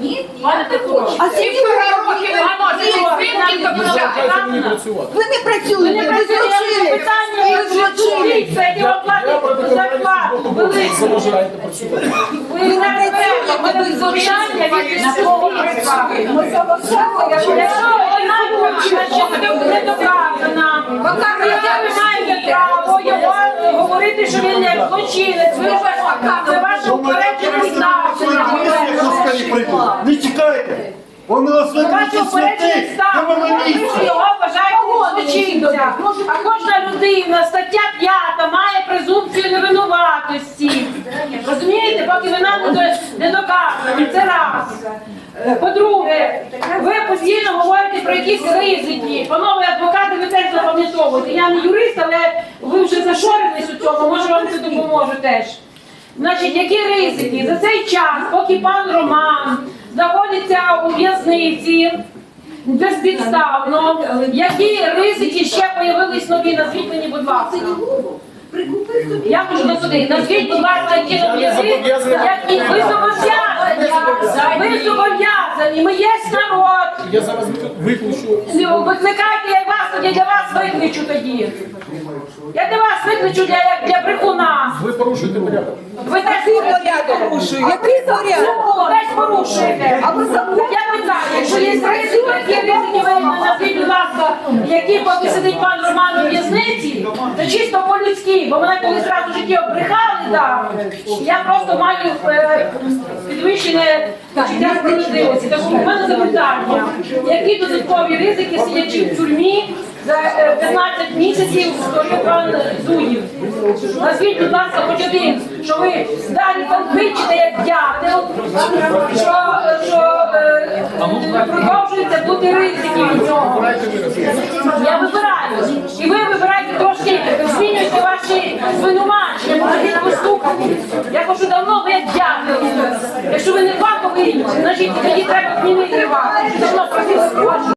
Ні, Пане Петро, А скільки ви років працювати. Ви не працюєте, ви злочили. Ви злочили. це не оплатить протокол зарплату велику. Ви не працюєте, ви звичайно від на кого працюєте. Ми заважаємо, я Якщо вона буде доказана, ви маєте право його говорити, що він не злочинець. Ви ваше Не викличуть упереджене святих, на моєму Ви місці. його вважаєте злочинця. А кожна людина, стаття 5, має презумпцію невинуватості. Розумієте, поки вона не до- не доказана. Це раз. Е, По-друге, ви постійно говорите про якісь ризики. Панове адвокати, ви теж запам'ятовуєте. Я не юрист, але ви вже зашорились у цьому, може вам це допоможе теж. Значить, які ризики? За цей час, поки пан Роман в'язниці безпідставно, які ризики ще появились нові? Назвіть мені, будь ласка. Я можу до суди. Назвіть, будь ласка, які нові ризики, які ви зобов'язані. Ви зобов'язані. Ми є народ. Я зараз виключу. Ну, Викликайте я вас, тоді для вас викличу тоді. Я для вас викличу для, для брехуна. Ви порушуєте порядок. Ви теж порядок? Який порядок? Ну, десь порушуєте. А ви забули? Я якщо є які будь ласка, які поки сидить пан Роман у в'язниці, це чисто по-людськи, бо мене колись раз у житті обрехали, да. я просто маю е, підвищене почуття справедливості. Тому в мене запитання, які додаткові ризики сидячи в тюрмі за е, 15 місяців створив пан Зуїв? Назвіть, будь ласка, хоч один, що ви далі там кричите, як дятел, що, що е, продовжується бути ризики від цього. Я вибираю. І ви вибираєте трошки, змінюєте ваші звинувачення, можете поступати. Я хочу давно ви як дятел. Якщо ви не фаховий, значить тоді треба змінити вас.